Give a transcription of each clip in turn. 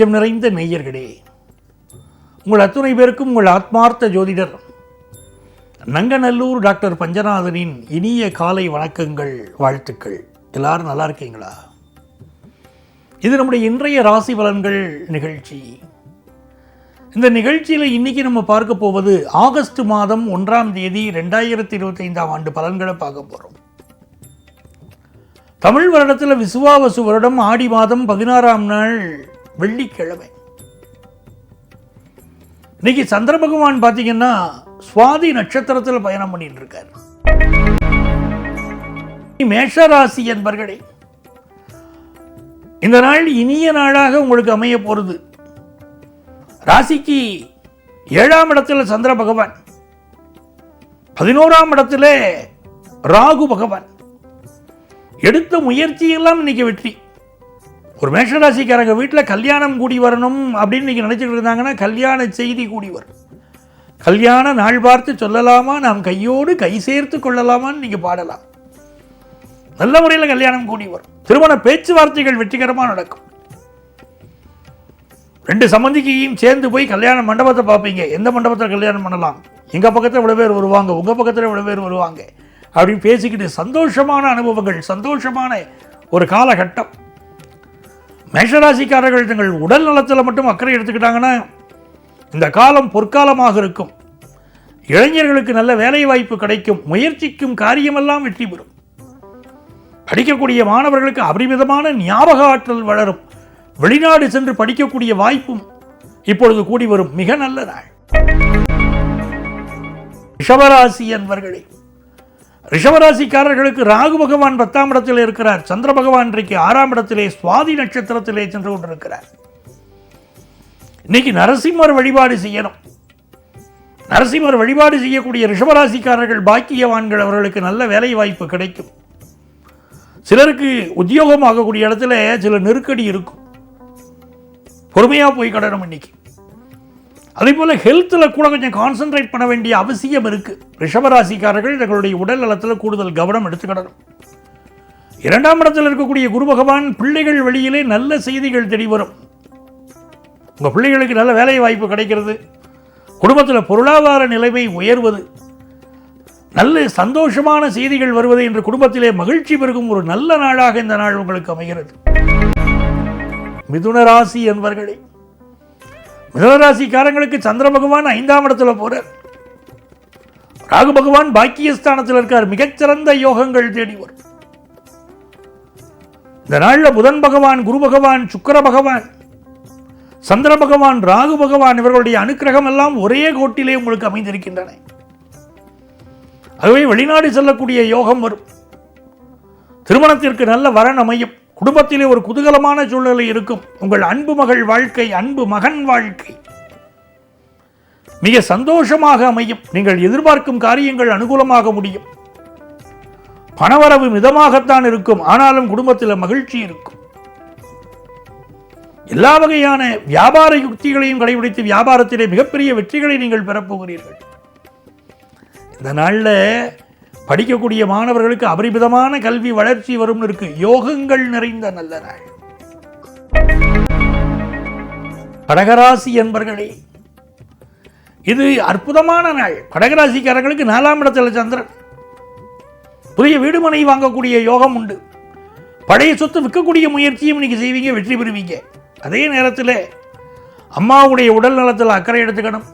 நெஞ்சம் நிறைந்த நேயர்களே உங்கள் அத்துணை பேருக்கும் உங்கள் ஆத்மார்த்த ஜோதிடர் நங்கநல்லூர் டாக்டர் பஞ்சநாதனின் இனிய காலை வணக்கங்கள் வாழ்த்துக்கள். எல்லாரும் நல்லா இருக்கீங்களா? இது நம்முடைய இன்றைய ராசி பலன்கள் நிகழ்ச்சி. இந்த நிகழ்ச்சியில் இன்னைக்கு நம்ம பார்க்க போவது ஆகஸ்ட் மாதம் ஒன்றாம் தேதி ரெண்டாயிரத்தி இருபத்தைந்தாம் ஆண்டு பலன்களை பார்க்க போகிறோம் தமிழ் வருடத்தில் விசுவாவசு வருடம் ஆடி மாதம் பதினாறாம் நாள் வெள்ளிக்கிழமை. இன்னைக்கு சந்திர பகவான் பார்த்தீங்கன்னா சுவாதி நட்சத்திரத்தில் பயணம் பண்ணிட்டு இருக்கார் மேஷராசி என்பர்களே இந்த நாள் இனிய நாளாக உங்களுக்கு அமைய போகிறது ராசிக்கு ஏழாம் இடத்துல சந்திர பகவான் பதினோராம் இடத்துல ராகு பகவான். எடுத்த முயற்சியெல்லாம் இன்னைக்கு வெற்றி. ஒரு மேஷராசிக்காரங்க வீட்டில் கல்யாணம் கூடி வரணும் அப்படின்னு நீங்கள் நினைச்சிட்டு இருந்தாங்கன்னா கல்யாண செய்தி கூடி வரும். கல்யாண நாள் பார்த்து சொல்லலாமா? நாம் கையோடு கை சேர்த்து கொள்ளலாமான்னு நீங்கள் பாடலாம். நல்ல முறையில் கல்யாணம் கூடி வரும். திருமண பேச்சுவார்த்தைகள் வெற்றிகரமாக நடக்கும். ரெண்டு சம்மந்திக்கையும் சேர்ந்து போய் கல்யாண மண்டபத்தை பார்ப்பீங்க. எந்த மண்டபத்தில் கல்யாணம் பண்ணலாம்? எங்கள் பக்கத்தில் இவ்வளோ பேர் வருவாங்க. உங்கள் பக்கத்தில் இவ்வளோ பேர் வருவாங்க. அப்படின்னு பேசிக்கிட்டு சந்தோஷமான அனுபவங்கள் சந்தோஷமான ஒரு காலகட்டம். மேஷராசிக்காரர்கள் தங்கள் உடல் நலத்தில் மட்டும் அக்கறை எடுத்துக்கிட்டாங்கன்னா இந்த காலம் பொற்காலமாக இருக்கும். இளைஞர்களுக்கு நல்ல வேலை வாய்ப்பு கிடைக்கும். முயற்சிக்கும் காரியமெல்லாம் வெற்றி பெறும். படிக்கக்கூடிய மாணவர்களுக்கு அபரிமிதமான ஞாபக ஆற்றல் வளரும். வெளிநாடு சென்று படிக்கக்கூடிய வாய்ப்பும் இப்பொழுது கூடி வரும். மிக நல்ல நாள் ரிஷபராசி என்பர்களே ரிஷவராசிக்காரர்களுக்கு ராகு பகவான் பத்தாம் இடத்தில் இருக்கிறார். சந்திர பகவான் இன்றைக்கு ஆறாம் இடத்திலே சுவாதி நட்சத்திரத்திலே சென்று கொண்டிருக்கிறார். இன்னைக்கு நரசிம்மர் வழிபாடு செய்யணும். நரசிம்மர் வழிபாடு செய்யக்கூடிய ரிஷபராசிக்காரர்கள் பாக்கியவான்கள் அவர்களுக்கு நல்ல வேலை வாய்ப்பு கிடைக்கும். சிலருக்கு உத்தியோகம் ஆகக்கூடிய இடத்துல சில நெருக்கடி இருக்கும். பொறுமையாக போய் கடணும் இன்னைக்கு. அதே போல் ஹெல்த்தில் கூட கொஞ்சம் கான்சென்ட்ரேட் பண்ண வேண்டிய அவசியம் இருக்குது ரிஷபராசிக்காரர்கள் தங்களுடைய உடல் நலத்தில் கூடுதல் கவனம் எடுத்துக்கிடணும் இரண்டாம் இடத்தில் இருக்கக்கூடிய குரு பகவான் பிள்ளைகள் வழியிலே நல்ல செய்திகள் தெரிய வரும். உங்கள் பிள்ளைகளுக்கு நல்ல வேலை வாய்ப்பு கிடைக்கிறது. குடும்பத்தில் பொருளாதார நிலைமை உயர்வது. நல்ல சந்தோஷமான செய்திகள் வருவது என்று குடும்பத்திலே மகிழ்ச்சி பெருகும் ஒரு நல்ல நாளாக இந்த நாள் உங்களுக்கு அமைகிறது. மிதுன ராசி என்பர்களே மிதனராசிக்காரங்களுக்கு சந்திர பகவான் ஐந்தாம் இடத்துல போகிறார் ராகு பகவான் பாக்கியஸ்தானத்தில் இருக்கார். மிகச்சிறந்த யோகங்கள் தேடி வரும். இந்த நாளில் புதன் பகவான் குரு பகவான் சுக்கர பகவான் சந்திர பகவான் ராகு பகவான் இவர்களுடைய அனுக்கிரகம் எல்லாம் ஒரே கோட்டிலே உங்களுக்கு அமைந்திருக்கின்றன. ஆகவே வெளிநாடு செல்லக்கூடிய யோகம் வரும். திருமணத்திற்கு நல்ல வரன் அமையும். குடும்பத்திலே ஒரு குதூகலமான சூழ்நிலை இருக்கும். உங்கள் அன்பு மகள் வாழ்க்கை அன்பு மகன் வாழ்க்கை. மிக சந்தோஷமாக அமையும். நீங்கள் எதிர்பார்க்கும் காரியங்கள் அனுகூலமாக முடியும். பணவரவு மிதமாகத்தான் இருக்கும். ஆனாலும் குடும்பத்தில் மகிழ்ச்சி இருக்கும். எல்லா வகையான வியாபார யுக்திகளையும் கடைபிடித்து வியாபாரத்திலே மிகப்பெரிய வெற்றிகளை நீங்கள் பெறப்போகிறீர்கள். இந்த நாளில் படிக்கக்கூடிய மாணவர்களுக்கு அபரிமிதமான கல்வி வளர்ச்சி வரும்னு இருக்கு. யோகங்கள் நிறைந்த நல்ல நாள். கடகராசி என்பர்களே இது அற்புதமான நாள். கடகராசிக்காரர்களுக்கு நாலாம் இடத்துல சந்திரன். புதிய வீடுமனை வாங்கக்கூடிய யோகம் உண்டு. பழைய சொத்து விற்கக்கூடிய முயற்சியும் இன்னைக்கு செய்வீங்க வெற்றி பெறுவீங்க. அதே நேரத்தில் அம்மாவுடைய உடல் நலத்தில் அக்கறை எடுத்துக்கணும்.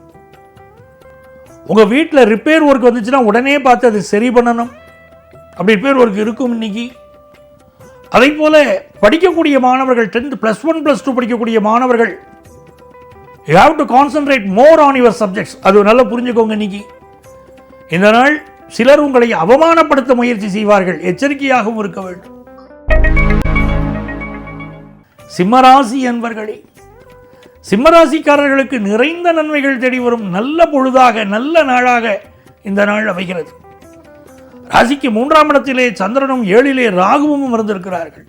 உங்கள் வீட்டில் ரிப்பேர் ஒர்க் வந்துச்சுன்னா உடனே பார்த்து அதை சரி பண்ணணும். அப்படி ரிப்பேர் ஒர்க் இருக்கும் இன்றைக்கி அதே போல் படிக்கக்கூடிய மாணவர்கள் tenth plus one plus two படிக்கக்கூடிய மாணவர்கள் you have to concentrate more on your subjects அது நல்லா புரிஞ்சுக்கோங்க இன்னைக்கு. இந்த நாள் சிலர் உங்களை அவமானப்படுத்த முயற்சி செய்வார்கள். எச்சரிக்கையாகவும் இருக்க வேண்டும். சிம்மராசி என்பர்களே சிம்மராசிக்காரர்களுக்கு நிறைந்த நன்மைகள் தேடி வரும் நல்ல பொழுதாக நல்ல நாளாக இந்த நாள் அமைகிறது. ராசிக்கு மூன்றாம் இடத்திலே சந்திரனும் ஏழிலே ராகுவும் இருந்திருக்கிறார்கள்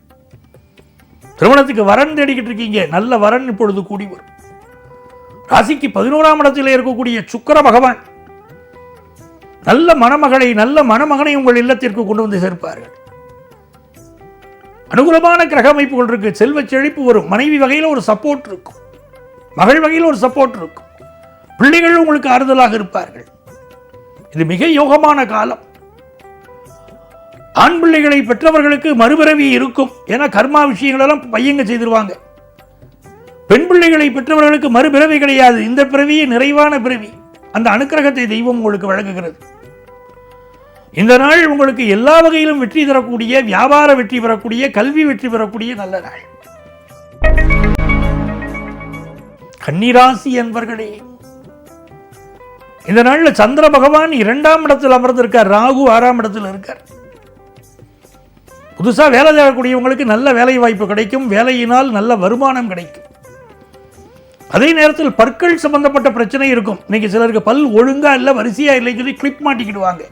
திருமணத்துக்கு வரன் தேடிக்கிட்டு இருக்கீங்க. நல்ல வரன் இப்பொழுது கூடி வரும். ராசிக்கு பதினோராம் இடத்திலே இருக்கக்கூடிய சுக்கர பகவான் நல்ல மணமகளை நல்ல மணமகனை உங்கள் இல்லத்திற்கு கொண்டு வந்து சேர்ப்பார்கள். அனுகூலமான கிரக அமைப்புகள் இருக்கு. செல்வ செழிப்பு வரும். மனைவி வகையில் ஒரு சப்போர்ட் இருக்கும். மகள் வகையில் ஒரு சப்போர்ட் இருக்கும். பிள்ளைகள் உங்களுக்கு ஆறுதலாக இருப்பார்கள். இது மிக யோகமான காலம். ஆண் பிள்ளைகளை பெற்றவர்களுக்கு மறுபிறவி இருக்கும் ஏன்னா கர்மா விஷயங்களெல்லாம் பையங்க செய்திருவாங்க. பெண் பிள்ளைகளை பெற்றவர்களுக்கு மறுபிறவி கிடையாது. இந்த பிறவியே நிறைவான பிறவி. அந்த அனுக்கிரகத்தை தெய்வம் உங்களுக்கு வழங்குகிறது. இந்த நாள் உங்களுக்கு எல்லா வகையிலும் வெற்றி தரக்கூடிய வியாபார வெற்றி பெறக்கூடிய கல்வி வெற்றி பெறக்கூடிய நல்ல நாள். கன்னிராசி என்பர்களே இந்த நாளில் சந்திர பகவான் இரண்டாம் இடத்தில் அமர்ந்திருக்கார் ராகு ஆறாம் இடத்தில் இருக்கார். புதுசா வேலை தேடக்கூடியவங்களுக்கு நல்ல வேலை வாய்ப்பு கிடைக்கும் வேலையினால் நல்ல வருமானம் கிடைக்கும். அதே நேரத்தில் பற்கள் சம்பந்தப்பட்ட பிரச்சனை இருக்கும். இன்னைக்கு சிலருக்கு பல் ஒழுங்கா இல்லை வரிசையா இல்லைன்னு சொல்லி கிளிப் மாட்டிக்கிடுவாங்க.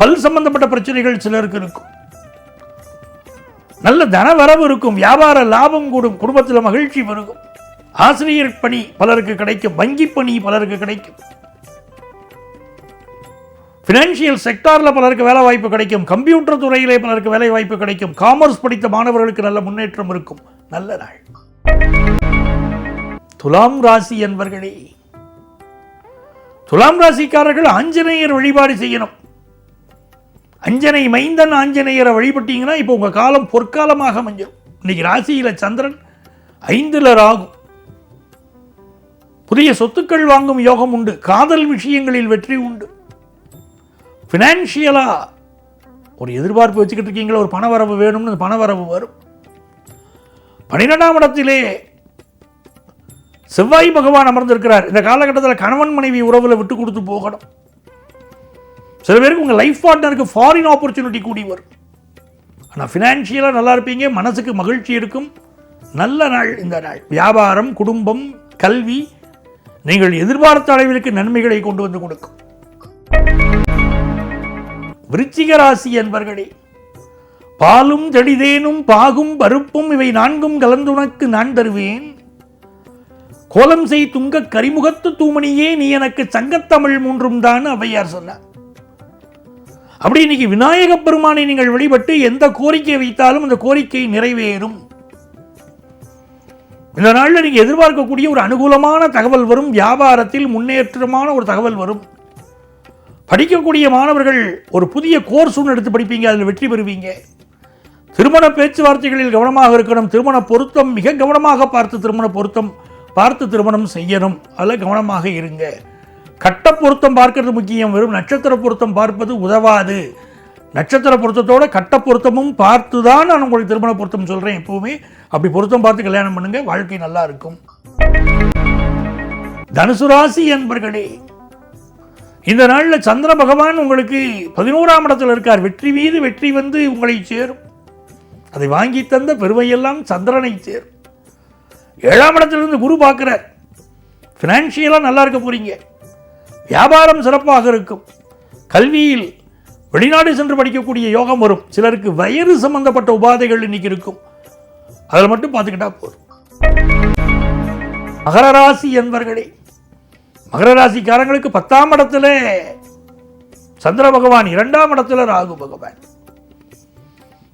பல் சம்பந்தப்பட்ட பிரச்சனைகள் சிலருக்கு இருக்கும். நல்ல தன வரவு இருக்கும் வியாபார லாபம் கூடும் குடும்பத்தில் மகிழ்ச்சி பெருகும். ஆசிரியர் பணி பலருக்கு கிடைக்கும் வங்கி பணி பலருக்கு கிடைக்கும். ஃபினான்ஷியல் செக்டாரில் பலருக்கு வேலை வாய்ப்பு கிடைக்கும். கம்ப்யூட்டர் துறையிலே பலருக்கு வேலை வாய்ப்பு கிடைக்கும். காமர்ஸ் படித்த மாணவர்களுக்கு நல்ல முன்னேற்றம் இருக்கும். நல்ல நாள். துலாம் ராசி என்பர்களே துலாம் ராசிக்காரர்கள் ஆஞ்சநேயர் வழிபாடு செய்யணும். அஞ்சனை மைந்தன் ஆஞ்சநேயரை வழிபட்டீங்கன்னா இப்போ உங்கள் காலம் பொற்காலமாக அமைஞ்சிடும் இன்னைக்கு ராசியில் சந்திரன் ஐந்தில் ராகும் புதிய சொத்துக்கள் வாங்கும் யோகம் உண்டு. காதல் விஷயங்களில் வெற்றி உண்டு. ஃபினான்ஷியலாக ஒரு எதிர்பார்ப்பு வச்சுக்கிட்டு இருக்கீங்களா ஒரு பணவரவு வேணும்னு பணவரவு வரும். பன்னிரெண்டாம் இடத்திலே செவ்வாய் பகவான் அமர்ந்திருக்கிறார். இந்த காலகட்டத்தில் கணவன் மனைவி உறவில் விட்டு கொடுத்து போகணும். சில பேருக்கு உங்கள் லைஃப் பார்ட்னருக்கு ஃபாரின் ஆப்பர்ச்சுனிட்டி கூடி வரும். ஆனால் ஃபினான்ஷியலாக நல்லா இருப்பீங்க மனசுக்கு மகிழ்ச்சி இருக்கும். நல்ல நாள் இந்த நாள். வியாபாரம் குடும்பம் கல்வி நீங்கள் எதிர்பார்த்த அளவிற்கு நன்மைகளை கொண்டு வந்து கொடுக்கும். விருச்சிக ராசி என்பர்களே பாலும் தெளிதேனும் பாகும் பருப்பும் இவை நான்கும் கலந்துனக்கு நான் தருவேன். கோலம் செய் துங்க கரிமுகத்து தூமணியே நீ எனக்கு சங்கத்தமிழ் மூன்றும் தான் அவையார் சொன்னார். அப்படி இன்னைக்கு விநாயக பெருமானை நீங்கள் வழிபட்டு எந்த கோரிக்கை வைத்தாலும் அந்த கோரிக்கை நிறைவேறும். இந்த நாளில் நீங்கள் எதிர்பார்க்கக்கூடிய ஒரு அனுகூலமான தகவல் வரும். வியாபாரத்தில் முன்னேற்றமான ஒரு தகவல் வரும். படிக்கக்கூடிய மாணவர்கள் ஒரு புதிய கோர்ஸ் ஒன்று எடுத்து படிப்பீங்க அதில் வெற்றி பெறுவீங்க. திருமண பேச்சுவார்த்தைகளில் கவனமாக இருக்கணும். திருமண பொருத்தம் மிக கவனமாக பார்த்து திருமண பொருத்தம் பார்த்து திருமணம் செய்யணும். அதில் கவனமாக இருங்க. கட்ட பொருத்தம் பார்க்கறது முக்கியம். வெறும் நட்சத்திர பொருத்தம் பார்ப்பது உதவாது. நட்சத்திர பொருத்தத்தோட கட்ட பொருத்தமும் பார்த்து தான் நான் உங்களுக்கு திருமண பொருத்தம் சொல்கிறேன் எப்பவுமே. அப்படி பொருத்தம் பார்த்து கல்யாணம் பண்ணுங்க வாழ்க்கை நல்லா இருக்கும். தனுசு ராசி என்பர்களே இந்த நாளில் சந்திர பகவான் உங்களுக்கு பதினோராம் இடத்தில் இருக்கார். வெற்றி மீது வெற்றி வந்து உங்களை சேரும். அதை வாங்கி தந்த பெருமையெல்லாம் சந்திரனை சேரும். ஏழாம் இடத்திலிருந்து குரு பார்க்குறார். ஃபினான்ஷியலாக நல்லா இருக்க போகிறீங்க வியாபாரம் சிறப்பாக இருக்கும். கல்வியில் வெளிநாடு சென்று படிக்கக்கூடிய யோகம் வரும். சிலருக்கு வயிறு சம்பந்தப்பட்ட உபாதைகள் இன்னைக்கு இருக்கும். அதில் மட்டும் பார்த்துக்கிட்டா போதும். மகர ராசி என்பர்களே மகர ராசிக்காரங்களுக்கு பத்தாம் இடத்துல சந்திர பகவான் இரண்டாம் இடத்துல ராகு பகவான்.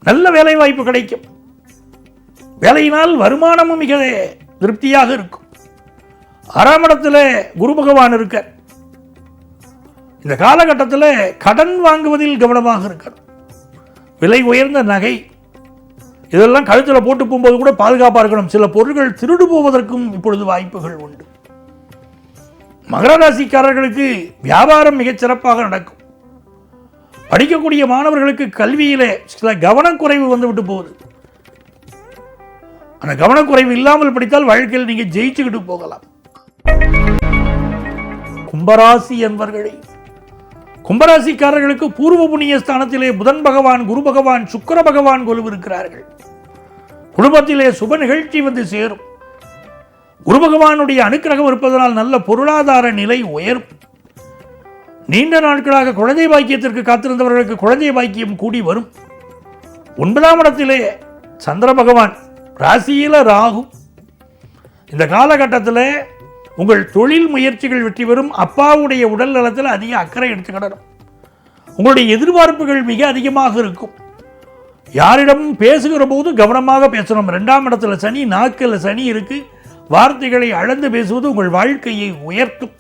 நல்ல வேலை வாய்ப்பு கிடைக்கும். வேலையினால் வருமானமும் மிக திருப்தியாக இருக்கும். ஆறாம் இடத்துல குரு பகவான் இருக்கார். இந்த காலகட்டத்தில் கடன் வாங்குவதில் கவனமாக இருக்கணும். விலை உயர்ந்த நகை இதெல்லாம் கழுத்தில் போட்டு போகும்போது கூட பாதுகாப்பாக இருக்கணும். சில பொருட்கள் திருடு போவதற்கும் இப்பொழுது வாய்ப்புகள் உண்டு. மகர ராசிக்காரர்களுக்கு வியாபாரம் மிகச்சிறப்பாக நடக்கும். படிக்கக்கூடிய மாணவர்களுக்கு கல்வியிலே சில கவனக்குறைவு வந்துவிட்டு போகுது. அந்த கவனக்குறைவு இல்லாமல் படித்தால் வாழ்க்கையில் நீங்க ஜெயிச்சுக்கிட்டு போகலாம். கும்பராசி என்பர்களே கும்பராசிக்காரர்களுக்கு பூர்வ புண்ணிய ஸ்தானத்திலே புதன் பகவான் குரு பகவான் சுக்கர பகவான் கொலுவிருக்கிறார்கள். குடும்பத்திலே சுப நிகழ்ச்சி வந்து சேரும். குரு பகவானுடைய அனுக்கிரகம் இருப்பதனால் நல்ல பொருளாதார நிலை உயரும். நீண்ட நாட்களாக குழந்தை பாக்கியத்திற்கு காத்திருந்தவர்களுக்கு குழந்தை பாக்கியம் கூடி வரும். ஒன்பதாம் இடத்திலே சந்திர பகவான் ராசியில ராகு. இந்த காலகட்டத்தில் உங்கள் தொழில் முயற்சிகள் வெற்றி பெறும். அப்பாவுடைய உடல் நலத்தில் அதிக அக்கறை எடுத்துக்கிடணும். உங்களுடைய எதிர்பார்ப்புகள் மிக அதிகமாக இருக்கும். யாரிடமும் பேசுகிற போது கவனமாக பேசணும். ரெண்டாம் இடத்துல சனி நாக்கில் சனி இருக்குது வார்த்தைகளை அளந்து பேசுவது உங்கள் வாழ்க்கையை உயர்த்தும்.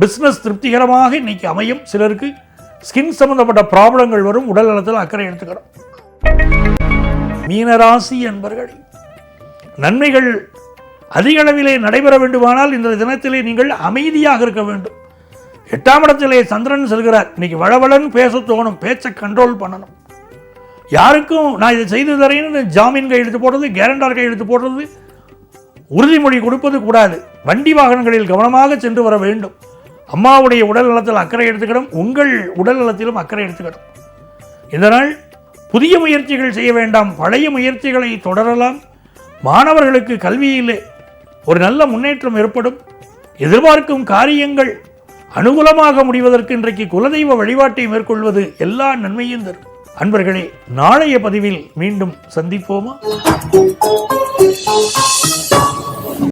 பிஸ்னஸ் திருப்திகரமாக இன்னைக்கு அமையும். சிலருக்கு ஸ்கின் சம்பந்தப்பட்ட ப்ராப்ளங்கள் வரும். உடல் நலத்தில் அக்கறை எடுத்துக்கிறோம் மீனராசி என்பர்களே நன்மைகள் அதிக அளவிலே நடைபெற வேண்டுமானால் இந்த தினத்திலே நீங்கள் அமைதியாக இருக்க வேண்டும். எட்டாம் இடத்திலே சந்திரன் செல்கிறார். இன்னைக்கு வளவளன்னு பேச தோணும் பேச்சை கண்ட்ரோல் பண்ணணும். யாருக்கும் நான் இதை செய்து தரேன்னு ஜாமீன் கையெழுத்து போடுறது கேரண்டார் கையெழுத்து போடுறது உறுதிமொழி கொடுப்பது கூடாது. வண்டி வாகனங்களில் கவனமாக சென்று வர வேண்டும். அம்மாவுடைய உடல் நலத்தில் அக்கறை எடுத்துக்கணும் உங்கள் உடல் நலத்திலும் அக்கறை எடுத்துக்கணும். இதனால் புதிய முயற்சிகள் செய்ய வேண்டாம் பழைய முயற்சிகளை தொடரலாம். மாணவர்களுக்கு கல்வியிலே ஒரு நல்ல முன்னேற்றம் ஏற்படும். எதிர்பார்க்கும் காரியங்கள் அனுகூலமாக முடிவதற்கு இன்றைக்கு குலதெய்வ வழிபாட்டை மேற்கொள்வது எல்லா நன்மையும் தரும். அன்பர்களே நாளைய பதிவில் மீண்டும் சந்திப்போமா?